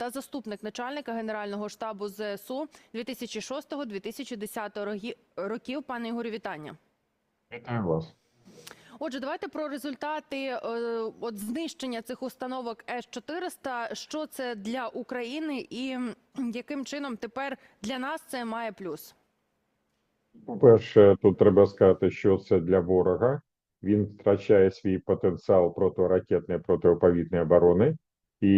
та заступник начальника генерального штабу ЗСУ 2006-2010 рогі- років. Пане Ігорю, вітання. Вітаю вас. Отже, давайте про результати е, от знищення цих установок С-400. Що це для України і яким чином тепер для нас це має плюс? По-перше, тут треба сказати, що це для ворога. Він втрачає свій потенціал протиракетної протиповітряної оборони. І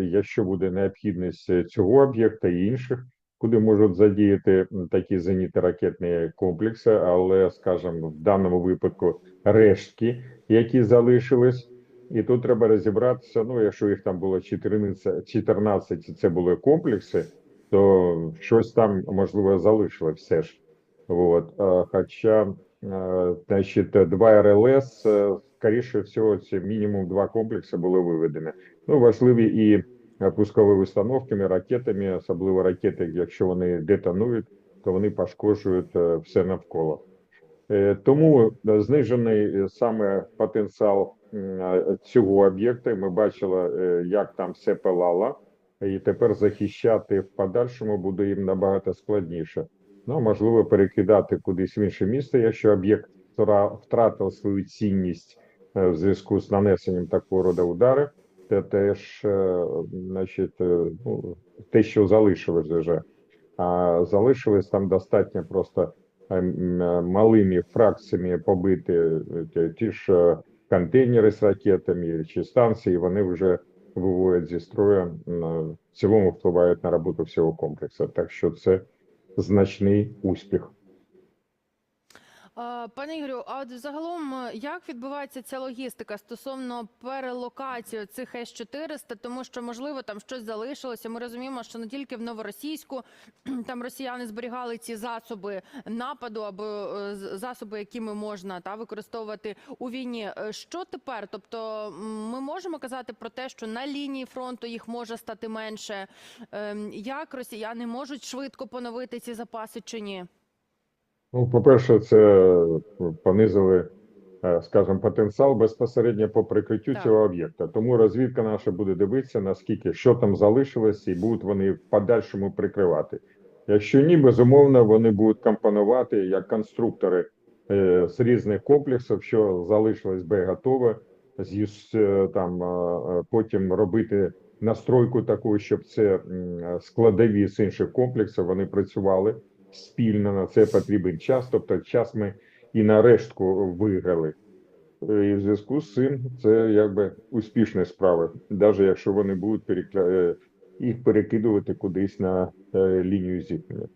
якщо буде необхідність цього об'єкта і інших, куди можуть задіяти такі зенітно-ракетні комплекси, але, скажімо, в даному випадку рештки, які залишились, і тут треба розібратися. Ну, якщо їх там було 14, 14 це були комплекси, то щось там можливо залишилось все ж. Вот. а, Хоча, е, значить, два РЛС, е, скоріше всього, це мінімум два комплекси були виведені. Ну, важливі і пускові установками, ракетами, особливо ракети, якщо вони детонують, то вони пошкоджують е, все навколо. Тому знижений саме потенціал цього об'єкта. Ми бачили, як там все палало, і тепер захищати в подальшому буде їм набагато складніше. Ну, можливо, перекидати кудись в інше місце, якщо об'єкт втра- втратив свою цінність е, в зв'язку з нанесенням такого роду удари, це теж, е, значить, е, ну, те, що залишилось вже. А залишилось там достатньо просто малими фракціями побити ті- ж контейнери з ракетами чи станції, вони вже виводять зі строю, в цілому впливають на роботу всього комплексу. Так що це значний успіх. Пане Ігорю, а загалом е, як відбувається ця логістика стосовно перелокації цих С-400, тому що можливо там щось залишилося. Ми розуміємо, що не тільки в новоросійську там росіяни зберігали ці засоби нападу або е, засоби, якими можна та використовувати у війні. Е, Що тепер? Тобто ми можемо казати про те, що на лінії фронту їх може стати менше. Ем, Як росіяни можуть швидко поновити ці запаси чи ні? Ну, по-перше, це понизили, е, скажімо, потенціал безпосередньо по прикриттю Так. цього об'єкта. Тому розвідка наша буде дивитися, наскільки що там залишилось, і будуть вони в подальшому прикривати. Якщо ні, безумовно, вони будуть компонувати як конструктори е, з різних комплексів, що залишилось боєготове, з е, там е, е, потім робити настройку таку, щоб це складові з інших комплексів вони працювали спільно на це потрібен час. Тобто, час ми і на рештку виграли. Е, І в зв'язку з цим це якби успішні справи, навіть якщо вони будуть перекля... е, їх перекидувати кудись на е, лінію зіткнення.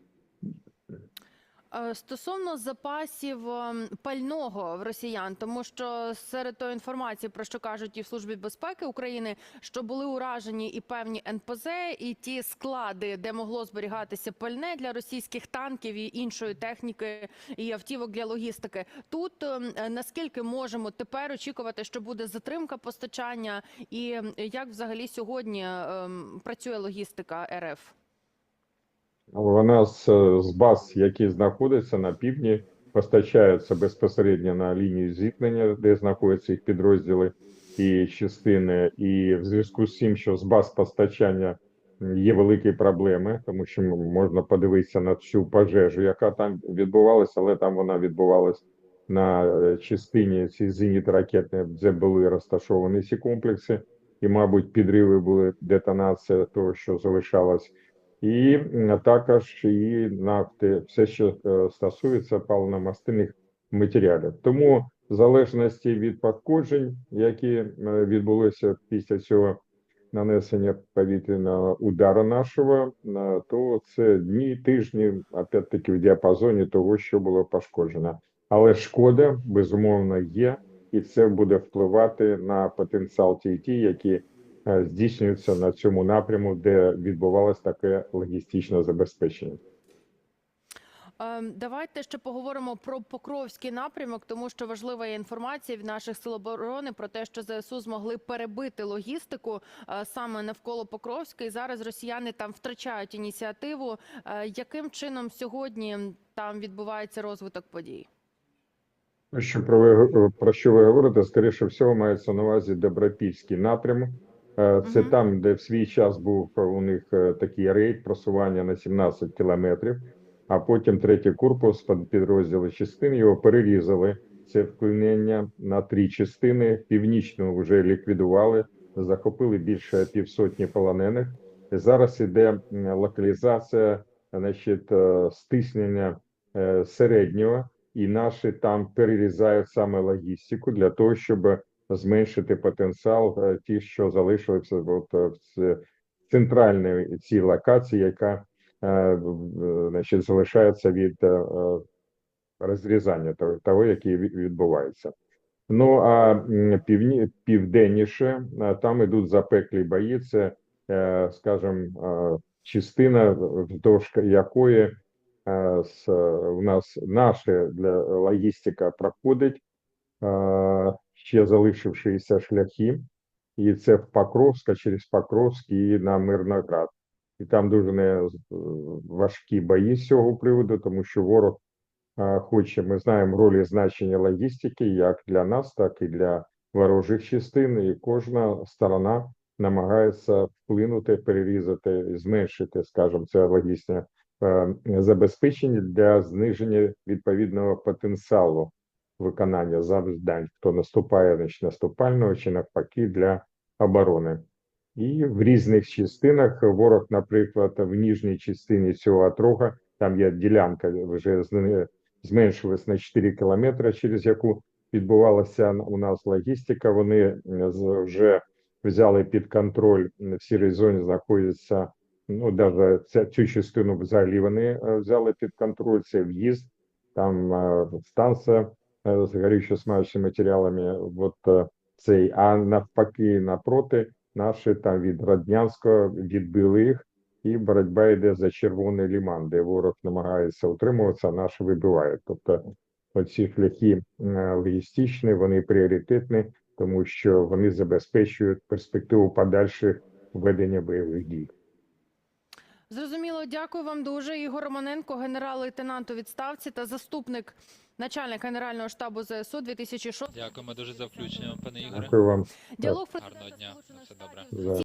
Е, Стосовно запасів ем, пального в росіян, тому що серед тої інформації, про що кажуть і в службі безпеки України, що були уражені і певні НПЗ, і ті склади, де могло зберігатися пальне для російських танків і іншої техніки і автівок для логістики. Тут е, наскільки можемо тепер очікувати, що буде затримка постачання, і як взагалі сьогодні працює логістика РФ? Вона з, з баз, які знаходяться на півдні, постачаються безпосередньо на лінію зіткнення, де знаходяться їх підрозділи і частини. І в зв'язку з тим, що з баз постачання є великі проблеми, тому що можна подивитися на цю пожежу, яка там відбувалася, але там вона відбувалась на е, частині ці зенітно-ракетні, де були розташовані ці комплекси, і, мабуть, підриви були детонація того, що залишалось і також і нафти, все, що е, стосується паливно-мастильних матеріалів. Тому в залежності від пошкоджень, які відбулися після цього нанесення повітряного удару нашого, е, то це дні, тижні, опять-таки в діапазоні того, що було пошкоджено. Але шкода безумовно є, і це буде впливати на потенціал ТІТ, які здійснюються на цьому напряму, де відбувалось таке логістичне забезпечення. Ем, Давайте ще поговоримо про Покровський напрямок, тому що важлива є інформація від наших сил оборони про те, що ЗСУ змогли перебити логістику е, саме навколо Покровська, і зараз росіяни там втрачають ініціативу. Е, Яким чином сьогодні там відбувається розвиток подій? Що про, про що ви говорите, скоріше всього, мається на увазі Добропільський напрямок, Е, Це Мгм. там, де в свій час був е, у них е, такий рейд просування на 17 кілометрів, а потім третій корпус під підрозділи частин його перерізали. Це вклинення на три частини. Північну вже ліквідували, захопили більше півсотні полонених. Зараз іде локалізація, значить, е, стиснення е, середнього, і наші там перерізають саме логістику для того, щоб зменшити потенціал е, ті, що залишилися от, е, в центральній цій локації, яка е, значить, залишається від розрізання того, який відбувається. Ну а півні, південніше там ідуть запеклі бої. Це, скажімо, частина, вздовж якої у нас наша для логістика проходить, ще залишившися шляхи, і це в Покровська через Покровськ і на Мирноград. І там дуже не е, важкі бої з цього приводу, тому що ворог е, хоче, ми знаємо роль і значення логістики як для нас, так і для ворожих частин, і кожна сторона намагається вплинути, перерізати, зменшити, скажімо, це логістичне е, забезпечення для зниження відповідного потенціалу виконання завдань, хто наступає, значить наступального чи навпаки для оборони. І в різних частинах ворог, наприклад, в ніжній частині цього отрога, там є ділянка вже зменшилась на 4 кілометри, через яку відбувалася у нас логістика. Вони вже взяли під контроль в сірій зоні знаходяться. Ну, навіть ця, цю частину взагалі вони е, взяли під контроль. Це в'їзд, там е, станція е, з матеріалами. От е, цей, а навпаки, напроти, наші там від Раднянського відбили їх, і боротьба йде за червоний ліман, де ворог намагається утримуватися, а наші вибивають. Тобто оці шляхи е, логістичні, вони пріоритетні, тому що вони забезпечують перспективу подальших ведення бойових дій. Зрозуміло, дякую вам дуже. Ігор Романенко, генерал-лейтенант у відставці та заступник начальника Генерального штабу ЗСУ 2006 Дякуємо дуже за включення, пане Ігоре. Дякую вам Діалог про Гарного дня. На все добре.